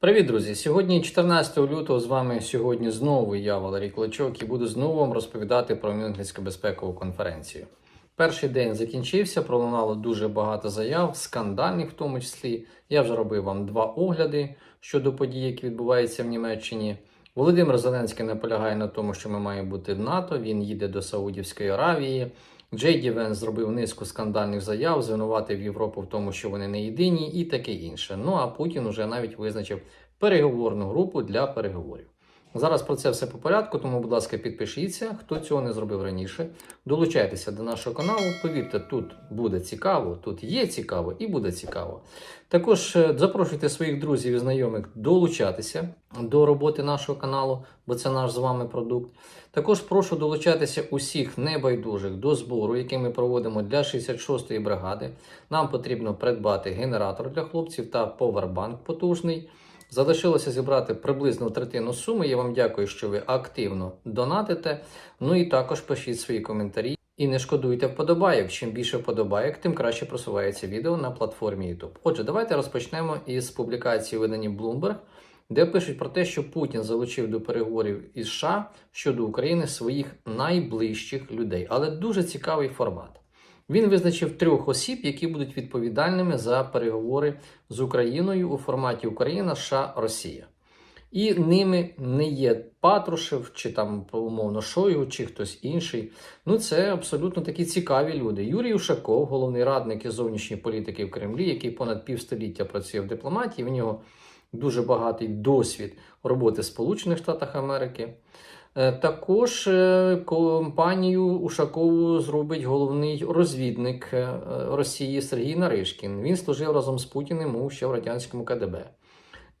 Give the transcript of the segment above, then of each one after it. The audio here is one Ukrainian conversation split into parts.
Привіт, друзі! Сьогодні 14 лютого з вами сьогодні знову я, Валерій Клочок, і буду знову вам розповідати про Мюнхенську безпекову конференцію. Перший день закінчився, пролунало дуже багато заяв, скандальних в тому числі. Я вже робив вам два огляди щодо подій, які відбуваються в Німеччині. Володимир Зеленський наполягає на тому, що ми маємо бути в НАТО. Він їде до Саудівської Аравії. Джей Дівен зробив низку скандальних заяв, звинуватив Європу в тому, що вони не єдині, і таке інше. Ну а Путін уже навіть визначив переговорну групу для переговорів. Зараз про це все по порядку, тому, будь ласка, підпишіться, хто цього не зробив раніше. Долучайтеся до нашого каналу. Повірте, тут буде цікаво, тут є цікаво і буде цікаво. Також е, запрошуйте своїх друзів і знайомих долучатися до роботи нашого каналу, бо це наш з вами продукт. Також прошу долучатися усіх небайдужих до збору, який ми проводимо для 66-ї бригади. Нам потрібно придбати генератор для хлопців та повербанк потужний. Залишилося зібрати приблизно третину суми. Я вам дякую, що ви активно донатите. Ну і також пишіть свої коментарі. І не шкодуйте вподобайок. Чим більше вподобайок, тим краще просувається відео на платформі YouTube. Отже, давайте розпочнемо із публікації видані Bloomberg, де пишуть про те, що Путін залучив до переговорів із США щодо України своїх найближчих людей. Але дуже цікавий формат. Він визначив трьох осіб, які будуть відповідальними за переговори з Україною у форматі Україна, США, Росія. І ними не є Патрушев, чи там умовно Шойгу, чи хтось інший. Ну це абсолютно такі цікаві люди. Юрій Ушаков, головний радник із зовнішньої політики в Кремлі, який понад півстоліття працює в дипломатії. В нього дуже багатий досвід роботи в Сполучених Штатах Америки. Е, Також е, компанію Ушакову зробить головний розвідник е, Росії Сергій Наришкін. Він служив разом з Путіним ще в радянському КДБ.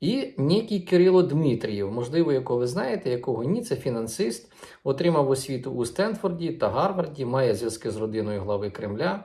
І некий Кирило Дмитрієв, можливо, якого ви знаєте, якого ні, це фінансист, отримав освіту у Стенфорді та Гарварді, має зв'язки з родиною глави Кремля.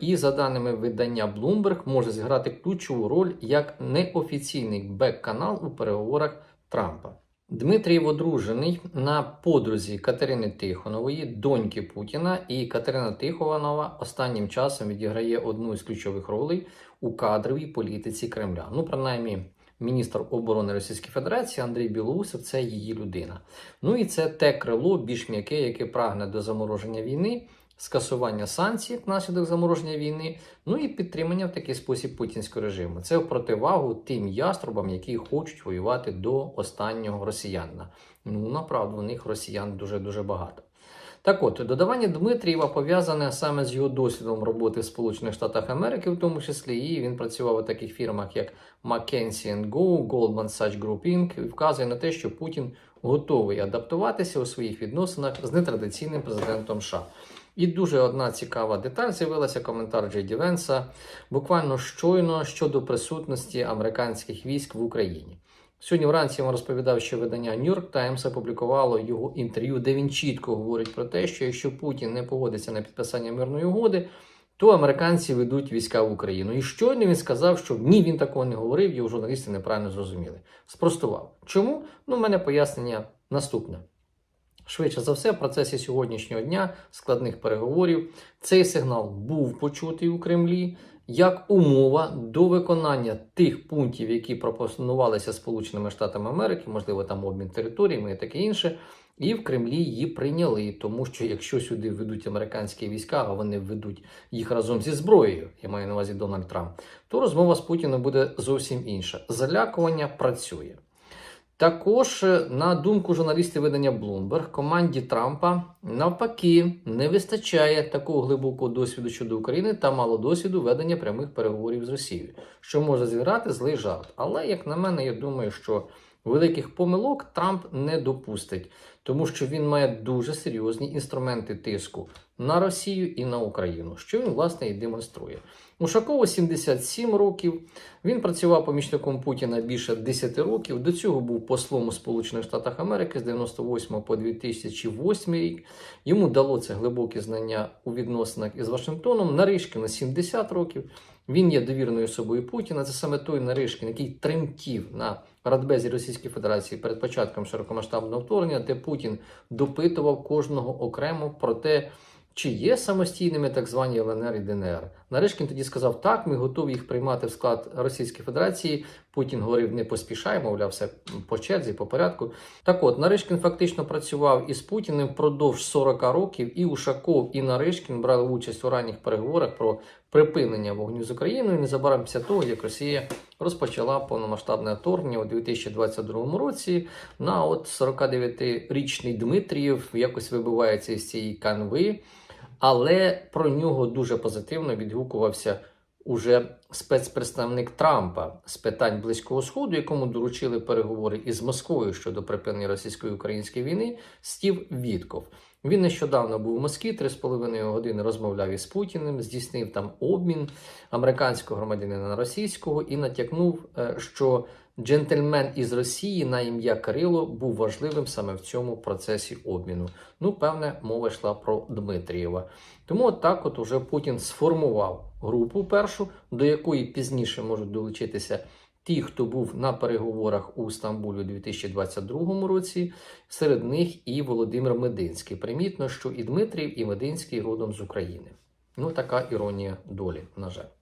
І, за даними видання Bloomberg, може зіграти ключову роль як неофіційний бек-канал у переговорах Трампа. Дмитрієв одружений на подрузі Катерини Тихонової, доньки Путіна, і Катерина Тихонова останнім часом відіграє одну із ключових ролей у кадровій політиці Кремля. Ну, принаймні, міністр оборони Російської Федерації Андрій Білоусов це її людина. Ну і це те крило більш м'яке, яке прагне до замороження війни. Скасування санкцій як наслідок замороження війни, ну і підтримання в такий спосіб путінського режиму. Це в противагу тим яструбам, які хочуть воювати до останнього росіянина. Ну направду у них росіян дуже дуже багато. Так от, додавання Дмитрієва пов'язане саме з його досвідом роботи в Сполучених Штатах Америки, в тому числі, і він працював у таких фірмах, як McKinsey Go, Goldman Sachs Group Inc. і вказує на те, що Путін готовий адаптуватися у своїх відносинах з нетрадиційним президентом США. І дуже одна цікава деталь з'явилася коментар Джей Ді Венса буквально щойно щодо присутності американських військ в Україні. Сьогодні вранці я вам розповідав, що видання New York Times опублікувало його інтерв'ю, де він чітко говорить про те, що якщо Путін не погодиться на підписання мирної угоди, то американці ведуть війська в Україну. І щойно він сказав, що ні, він такого не говорив, його журналісти неправильно зрозуміли. Спростував. Чому? Ну, в мене пояснення наступне. Швидше за все, в процесі сьогоднішнього дня складних переговорів цей сигнал був почутий у Кремлі як умова до виконання тих пунктів, які пропонувалися Сполученими Штатами Америки, можливо, там обмін територіями і таке інше. І в Кремлі її прийняли, тому що якщо сюди ведуть американські війська, а вони ведуть їх разом зі зброєю, я маю на увазі Дональд Трамп, то розмова з Путіним буде зовсім інша. Залякування працює. Також, е, на думку журналістів видання Bloomberg, команді Трампа навпаки не вистачає такого глибокого досвіду щодо України та мало досвіду ведення прямих переговорів з Росією, що може зіграти злий жарт. Але, як на мене, я думаю, що великих помилок Трамп не допустить, тому що він має дуже серйозні інструменти тиску на Росію і на Україну, що він власне і демонструє. Ушакову 77 років. Він працював помічником Путіна більше 10 років. До цього був послом у Сполучених Штатах Америки з 98 по 2008 рік. Йому дало це глибокі знання у відносинах із Вашингтоном. Наришкіна 70 років. Він є довірною особою Путіна. Це саме той Наришкін, який тремтів на Радбезі Російської Федерації перед початком широкомасштабного вторгнення, де Путін допитував кожного окремо про те. Чи є самостійними так звані ЛНР і ДНР? Наришкін тоді сказав: так, ми готові їх приймати в склад Російської Федерації Путін говорив, не поспішай, мовляв, все по черзі, по порядку. Так от, Наришкін фактично працював із Путіним впродовж 40 років, і Ушаков, і Наришкін брали участь у ранніх переговорах про припинення вогню з Україною незабаром після того, як Росія розпочала повномасштабне вторгнення у 2022 році. На от 49-річний Дмитрієв якось вибивається із цієї канви, але про нього дуже позитивно відгукувався уже спецпредставник Трампа з питань Близького Сходу, якому доручили переговори із Москвою щодо припинення російсько-української війни, Стів Вітков. Він нещодавно був у Москві, 3,5 години розмовляв із Путіним, здійснив там обмін американського громадянина на російського і натякнув, е, що джентльмен із Росії на ім'я Кирило був важливим саме в цьому процесі обміну. Ну, певне, мова йшла про Дмитрієва. Тому от так от уже Путін сформував групу першу, до якої пізніше можуть долучитися ті, хто був на переговорах у Стамбулі у 2022 році. Серед них і Володимир Мединський. Примітно, що і Дмитрів, і Мединський родом з України. Ну, така іронія долі, на жаль.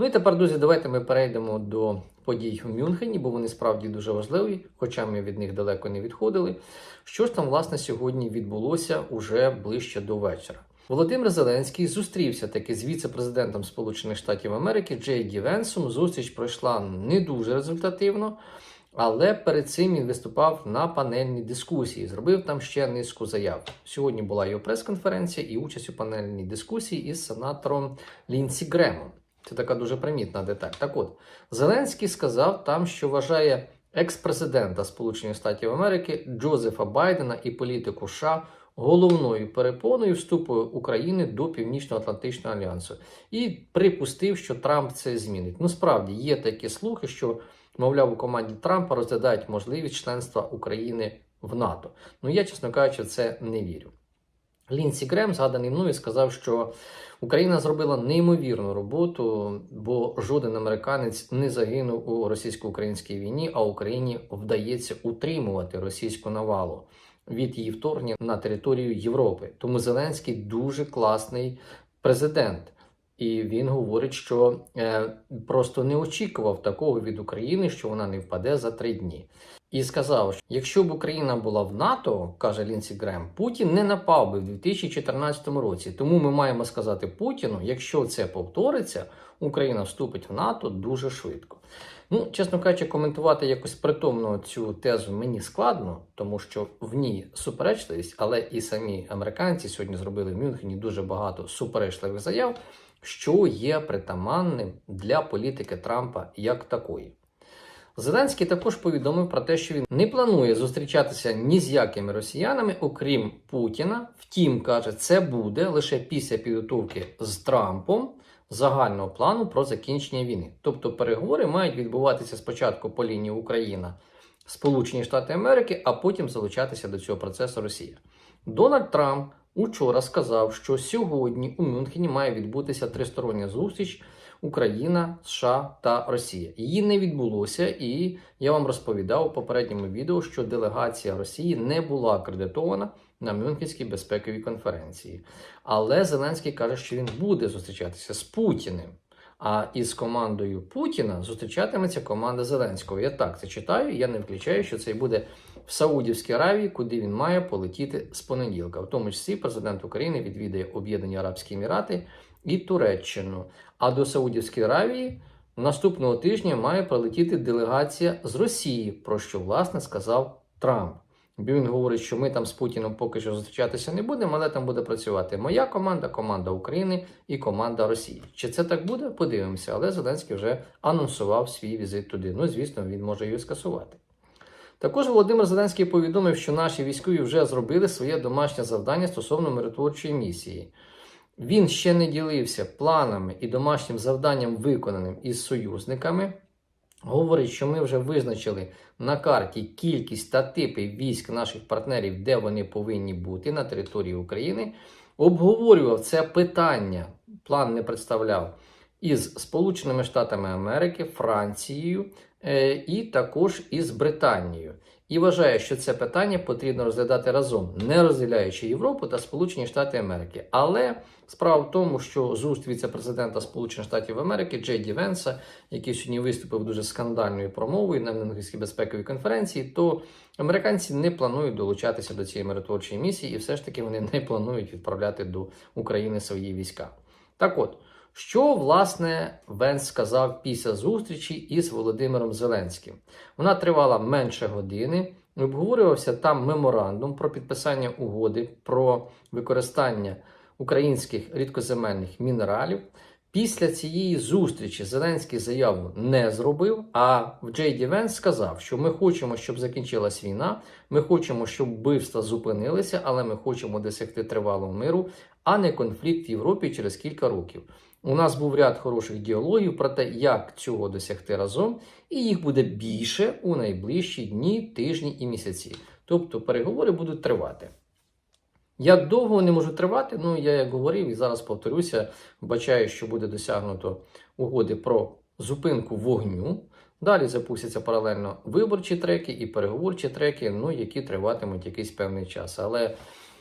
Ну і тепер, друзі, давайте ми перейдемо до подій у Мюнхені, бо вони справді дуже важливі, хоча ми від них далеко не відходили. Що ж там, власне, сьогодні відбулося уже ближче до вечора? Володимир Зеленський зустрівся таки з віце-президентом Сполучених Штатів Америки Джей Ді Венсом. Зустріч пройшла не дуже результативно, але перед цим він виступав на панельній дискусії. Зробив там ще низку заяв. Сьогодні була його прес-конференція і участь у панельній дискусії із сенатором Лінсі Гремом. Це така дуже примітна деталь. Так от, Зеленський сказав там, що вважає екс-президента Сполучених Штатів Америки Джозефа Байдена і політику США головною перепоною вступу України до Північно-Атлантичного альянсу. І припустив, що Трамп це змінить. Ну, справді є такі слухи, що, мовляв, у команді Трампа розглядають можливість членства України в НАТО. Ну, я, чесно кажучи, це не вірю. Лінсі Грем, згаданий мною, сказав, що Україна зробила неймовірну роботу, бо жоден американець не загинув у російсько-українській війні, а Україні вдається утримувати російську навалу від її вторгнення на територію Європи. Тому Зеленський дуже класний президент. І він говорить, що е, просто не очікував такого від України, що вона не впаде за три дні. І сказав, що якщо б Україна була в НАТО, каже Лінсі Грем, Путін не напав би в 2014 році. Тому ми маємо сказати Путіну, якщо це повториться, Україна вступить в НАТО дуже швидко. Ну, чесно кажучи, коментувати якось притомно цю тезу мені складно, тому що в ній суперечливість, але і самі американці сьогодні зробили в Мюнхені дуже багато суперечливих заяв, що є притаманним для політики Трампа як такої. Зеленський також повідомив про те, що він не планує зустрічатися ні з якими росіянами, окрім Путіна. Втім, каже, це буде лише після підготовки з Трампом загального плану про закінчення війни. Тобто переговори мають відбуватися спочатку по лінії Україна, Сполучені Штати Америки, а потім залучатися до цього процесу Росія. Дональд Трамп учора сказав, що сьогодні у Мюнхені має відбутися тристороння зустріч. Україна, США та Росія. Її не відбулося, і я вам розповідав у попередньому відео, що делегація Росії не була акредитована на Мюнхенській безпековій конференції. Але Зеленський каже, що він буде зустрічатися з Путіним. А із командою Путіна зустрічатиметься команда Зеленського. Я так це читаю. Я не включаю, що це буде в Саудівській Аравії, куди він має полетіти з понеділка. В тому числі президент України відвідає Об'єднані Арабські Емірати і Туреччину. А до Саудівської Аравії наступного тижня має прилетіти делегація з Росії, про що власне сказав Трамп. Він говорить, що ми там з Путіном поки що зустрічатися не будемо, але там буде працювати моя команда, команда України і команда Росії. Чи це так буде? Подивимося. Але Зеленський вже анонсував свій візит туди. Ну, звісно, він може її скасувати. Також Володимир Зеленський повідомив, що наші військові вже зробили своє домашнє завдання стосовно миротворчої місії. Він ще не ділився планами і домашнім завданням, виконаним із союзниками. Говорить, що ми вже визначили на карті кількість та типи військ наших партнерів, де вони повинні бути на території України. Обговорював це питання, план не представляв із Сполученими Штатами Америки, Францією, е, і також із Британією. І вважає, що це питання потрібно розглядати разом, не розділяючи Європу та Сполучені Штати Америки. Але справа в тому, що з віце-президента Сполучених Штатів Америки Джей Ді Венса, який сьогодні виступив дуже скандальною промовою на Венгерській безпековій конференції, то американці не планують долучатися до цієї миротворчої місії, і все ж таки вони не планують відправляти до України свої війська. Так от. Що власне Венс сказав після зустрічі із Володимиром Зеленським? Вона тривала менше години. Обговорювався там меморандум про підписання угоди про використання українських рідкоземельних мінералів. Після цієї зустрічі Зеленський заяву не зробив. А Джей Ді Венс сказав, що ми хочемо, щоб закінчилась війна. Ми хочемо, щоб вбивства зупинилися, але ми хочемо досягти тривалого миру, а не конфлікт в Європі через кілька років. У нас був ряд хороших діалогів про те, як цього досягти разом, і їх буде більше у найближчі дні, тижні і місяці. Тобто переговори будуть тривати. Як довго вони можуть тривати? Ну, я як говорив і зараз повторюся, вбачаю, що буде досягнуто угоди про зупинку вогню. Далі запустяться паралельно виборчі треки і переговорчі треки, ну, які триватимуть якийсь певний час. Але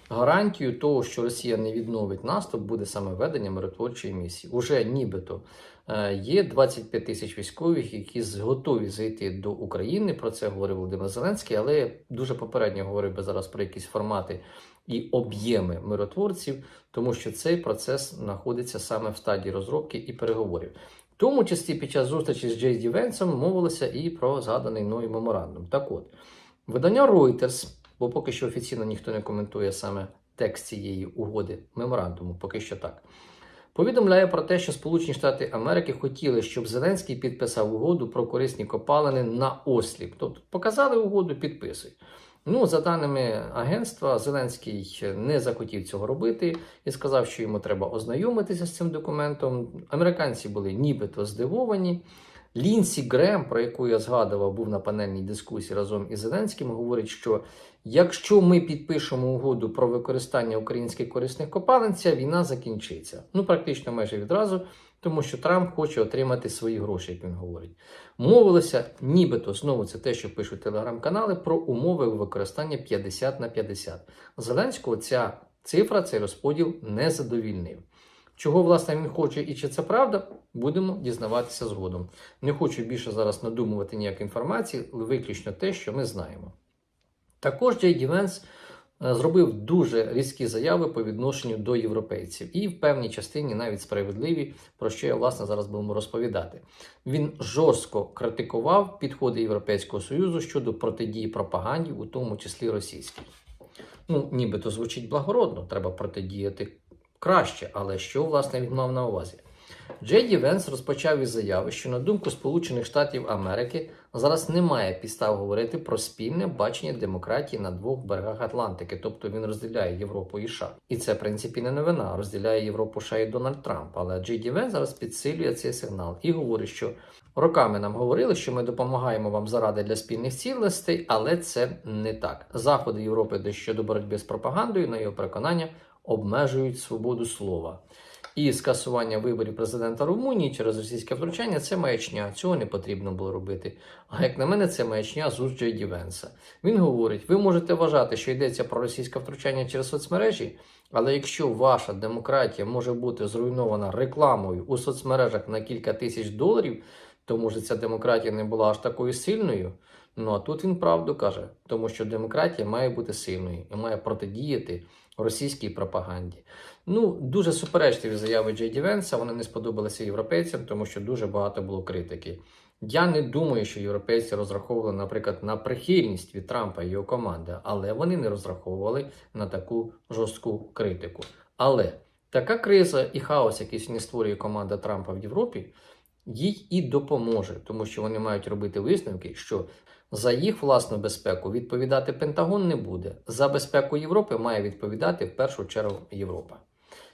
гарантією того, що Росія не відновить наступ, буде саме ведення миротворчої місії. Уже нібито е, є 25 тисяч військових, які готові зайти до України. Про це говорив Володимир Зеленський, але я дуже попередньо говорив би зараз про якісь формати і об'єми миротворців, тому що цей процес знаходиться саме в стадії розробки і переговорів. В тому числі під час зустрічі з Джей Ді Венсом мовилося і про згаданий мною меморандум. Так от, видання Reuters, бо поки що офіційно ніхто не коментує саме текст цієї угоди меморандуму, поки що так. Повідомляє про те, що Сполучені Штати Америки хотіли, щоб Зеленський підписав угоду про корисні копалини на осліп. Тобто показали угоду, підписуй. Ну, за даними агентства, Зеленський не захотів цього робити і сказав, що йому треба ознайомитися з цим документом. Американці були нібито здивовані. Лінсі Грем, про яку я згадував, був на панельній дискусії разом із Зеленським, говорить, що якщо ми підпишемо угоду про використання українських корисних копалин, ця війна закінчиться. Ну, практично майже відразу, тому що Трамп хоче отримати свої гроші, як він говорить. Мовилося, нібито знову це те, що пишуть телеграм-канали, про умови використання 50 на 50. Зеленського ця цифра, цей розподіл не задовільнив. Чого, власне, він хоче і чи це правда, будемо дізнаватися згодом. Не хочу більше зараз надумувати ніякої інформації, виключно те, що ми знаємо. Також Джей Ді Венс е, зробив дуже різкі заяви по відношенню до європейців, і в певній частині навіть справедливі, про що я власне зараз будемо розповідати. Він жорстко критикував підходи Європейського Союзу щодо протидії пропаганді, у тому числі російській. Ну, нібито звучить благородно, треба протидіяти краще, але що власне він мав на увазі? Джей Ді Венс розпочав із заяви, що на думку Сполучених Штатів Америки зараз немає підстав говорити про спільне бачення демократії на двох берегах Атлантики, тобто він розділяє Європу і США. І це в принципі не новина. Розділяє Європу США і Дональд Трамп. Але Джей Ді Венс зараз підсилює цей сигнал і говорить, що роками нам говорили, що ми допомагаємо вам заради для спільних цілостей, але це не так. Заходи Європи щодо боротьби з пропагандою, на його переконання, обмежують свободу слова. І скасування виборів президента Румунії через російське втручання це маячня. Цього не потрібно було робити. А як на мене, це маячня з уст Джей Ді Він говорить: ви можете вважати, що йдеться про російське втручання через соцмережі, але якщо ваша демократія може бути зруйнована рекламою у соцмережах на кілька тисяч доларів, то може ця демократія не була аж такою сильною. Ну а тут він правду каже, тому що демократія має бути сильною і має протидіяти російській пропаганді. Ну, дуже суперечливі заяви Джей Ді Венса, вони не сподобалися європейцям, тому що дуже багато було критики. Я не думаю, що європейці розраховували, наприклад, на прихильність від Трампа і його команди, але вони не розраховували на таку жорстку критику. Але така криза і хаос, який сьогодні створює команда Трампа в Європі, їй і допоможе, тому що вони мають робити висновки, що за їх власну безпеку відповідати Пентагон не буде. За безпеку Європи має відповідати в першу чергу Європа.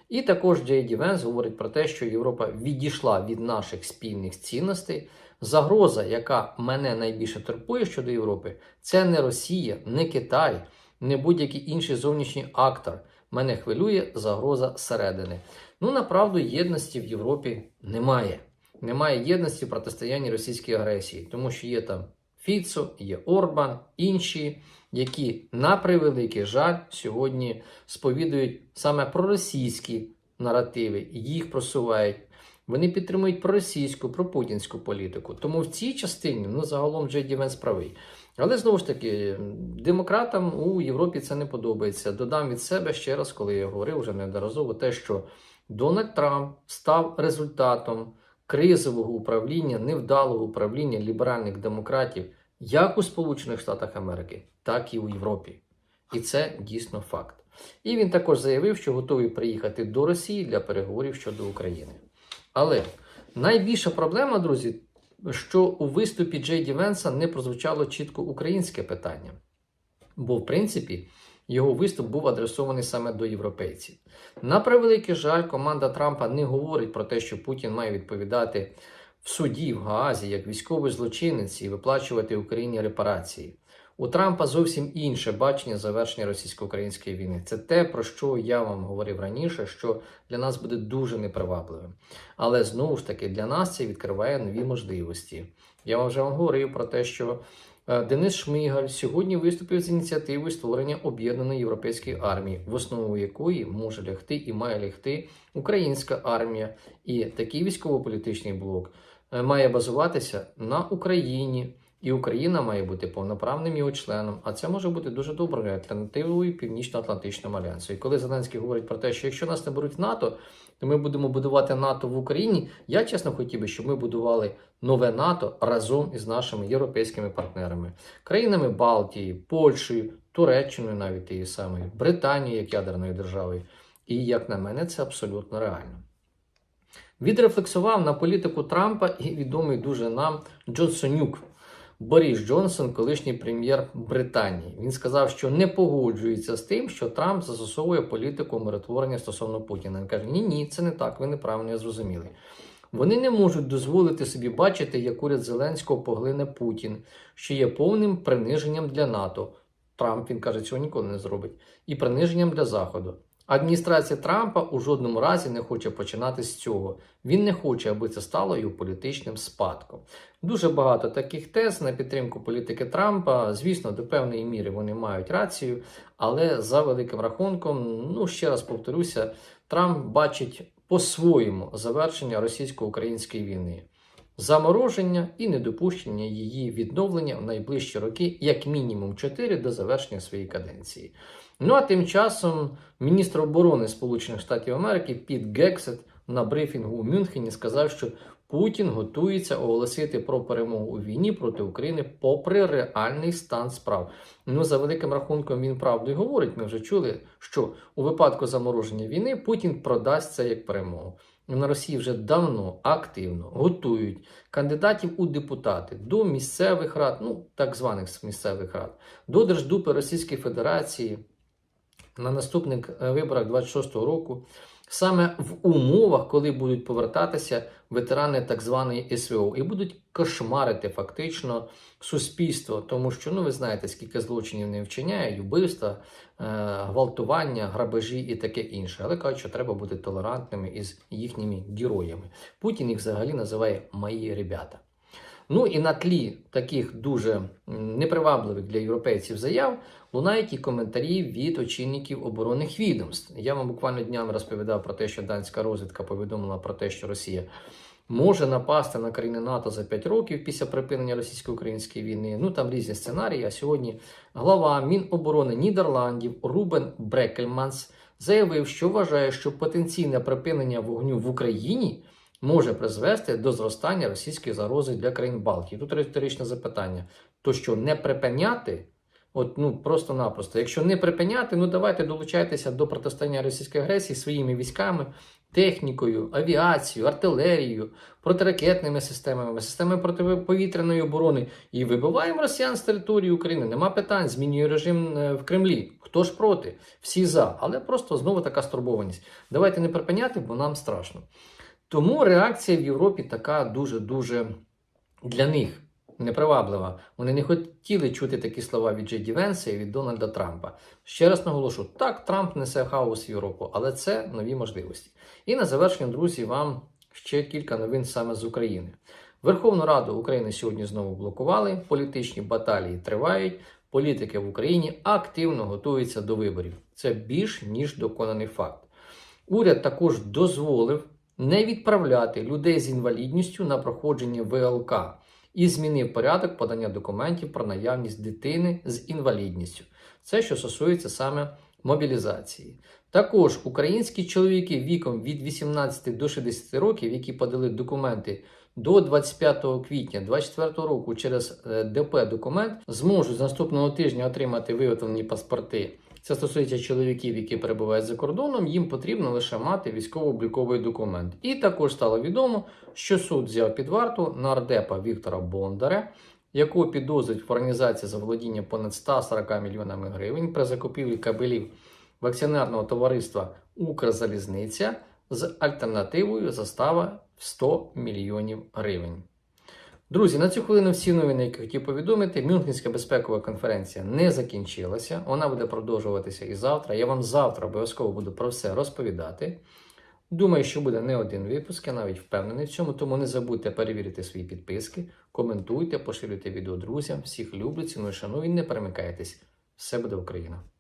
І також Джей Ді Венс говорить про те, що Європа відійшла від наших спільних цінностей. Загроза, яка мене найбільше турбує щодо Європи, це не Росія, не Китай, не будь-який інший зовнішній актор. Мене хвилює загроза зсередини. Ну, направду, єдності в Європі немає. немає єдності в протистоянні російській агресії, тому що є там Фіцо, є Орбан, інші, які на превеликий жаль сьогодні сповідують саме проросійські наративи, їх просувають. Вони підтримують проросійську, пропутінську політику. Тому в цій частині ну загалом Джей Ді Венс правий. Але знову ж таки, демократам у Європі це не подобається. Додам від себе ще раз, коли я говорив вже неодноразово, те, що Дональд Трамп став результатом кризового управління, невдалого управління ліберальних демократів як у Сполучених Штатах Америки, так і у Європі. І це дійсно факт. І він також заявив, що готовий приїхати до Росії для переговорів щодо України. Але найбільша проблема, друзі, що у виступі Джей Ді Венса не прозвучало чітко українське питання. Бо, в принципі, його виступ був адресований саме до європейців. На превеликий жаль, команда Трампа не говорить про те, що Путін має відповідати в суді в Гаазі як військовий злочинець і виплачувати Україні репарації. У Трампа зовсім інше бачення завершення російсько-української війни. Це те, про що я вам говорив раніше, що для нас буде дуже непривабливим. Але знову ж таки для нас це відкриває нові можливості. Я вам вже вам говорив про те, що Денис Шмигаль сьогодні виступив з ініціативою створення об'єднаної європейської армії, в основу якої може лягти і має лягти українська армія. І такий військово-політичний блок е, має базуватися на Україні. І Україна має бути повноправним його членом, а це може бути дуже доброю альтернативою Північно-Атлантичному альянсу. І коли Зеленський говорить про те, що якщо нас не беруть в НАТО, то ми будемо будувати НАТО в Україні. Я чесно хотів би, щоб ми будували нове НАТО разом із нашими європейськими партнерами, країнами Балтії, Польщею, Туреччиною, навіть тією самою, Британією як ядерною державою. І як на мене, це абсолютно реально. Відрефлексував на політику Трампа і відомий дуже нам Джонсонюк. Борис Джонсон, колишній прем'єр Британії. Він сказав, що не погоджується з тим, що Трамп застосовує політику миротворення стосовно Путіна. Він каже: Ні, ні, це не так, ви неправильно зрозуміли. Вони не можуть дозволити собі бачити, як уряд Зеленського поглине Путін, що є повним приниженням для НАТО. Трамп він каже, цього ніколи не зробить, і приниженням для Заходу. Адміністрація Трампа у жодному разі не хоче починати з цього. Він не хоче, аби це стало його політичним спадком. Дуже багато таких тез на підтримку політики Трампа. Звісно, до певної міри вони мають рацію, але за великим рахунком, ну ще раз повторюся, Трамп бачить по-своєму завершення російсько-української війни. Замороження і недопущення її відновлення в найближчі роки, як мінімум 4 до завершення своєї каденції. Ну а тим часом міністр оборони Сполучених Штатів Америки Піт Гексет на брифінгу у Мюнхені сказав, що Путін готується оголосити про перемогу у війні проти України попри реальний стан справ. Ну за великим рахунком він правду і говорить. Ми вже чули, що у випадку замороження війни Путін продасть це як перемогу. На Росії вже давно активно готують кандидатів у депутати до місцевих рад, ну так званих місцевих рад, до Держдупи Російської Федерації на наступних е, виборах 26-го року, саме в умовах, коли будуть повертатися ветерани так званої СВО, і будуть кошмарити фактично суспільство, тому що ну ви знаєте, скільки злочинів не вчиняють, вбивства, е, гвалтування, грабежі і таке інше. Але кажуть, що треба бути толерантними із їхніми героями. Путін їх взагалі називає мої ребята. Ну і на тлі таких дуже непривабливих для європейців заяв лунають і коментарі від очільників оборонних відомств. Я вам буквально днями розповідав про те, що данська розвідка повідомила про те, що Росія може напасти на країни НАТО за 5 років після припинення російсько-української війни. Ну там різні сценарії. А сьогодні глава Міноборони Нідерландів Рубен Брекельманс заявив, що вважає, що потенційне припинення вогню в Україні може призвести до зростання російської загрози для країн Балтії. Тут риторичне запитання: то що не припиняти? От ну просто-напросто. Якщо не припиняти, ну давайте долучайтеся до протистояння російської агресії своїми військами, технікою, авіацією, артилерією, протиракетними системами, системами протиповітряної оборони і вибиваємо росіян з території України. Нема питань, змінює режим е, в Кремлі. Хто ж проти? Всі за, але просто знову така стурбованість. Давайте не припиняти, бо нам страшно. Тому реакція в Європі така дуже-дуже для них неприваблива. Вони не хотіли чути такі слова від Джей Ді Венса і від Дональда Трампа. Ще раз наголошу: так, Трамп несе хаос в Європу, але це нові можливості. І на завершення, друзі, вам ще кілька новин саме з України. Верховну Раду України сьогодні знову блокували. Політичні баталії тривають. Політики в Україні активно готуються до виборів. Це більш ніж доконаний факт. Уряд також дозволив не відправляти людей з інвалідністю на проходження ВЛК і змінив порядок подання документів про наявність дитини з інвалідністю. Це що стосується саме мобілізації. Також українські чоловіки віком від 18 до 60 років, які подали документи до 25 квітня 2024 року через е, ДП документ, зможуть з наступного тижня отримати виготовлені паспорти. Це стосується чоловіків, які перебувають за кордоном, їм потрібно лише мати військово-обліковий документ. І також стало відомо, що суд взяв під варту нардепа Віктора Бондаря, якого підозрюють в організації заволодіння понад 140 мільйонами гривень при закупівлі кабелів в акціонерного товариства Укрзалізниця з альтернативою застава в 100 мільйонів гривень. Друзі, на цю хвилину всі новини, які хотів повідомити. Мюнхенська безпекова конференція не закінчилася. Вона буде продовжуватися і завтра. Я вам завтра обов'язково буду про все розповідати. Думаю, що буде не один випуск, я навіть впевнений в цьому, тому не забудьте перевірити свої підписки, коментуйте, поширюйте відео друзям. Всіх люблю, ціную, шаную і не перемикайтесь. Все буде Україна!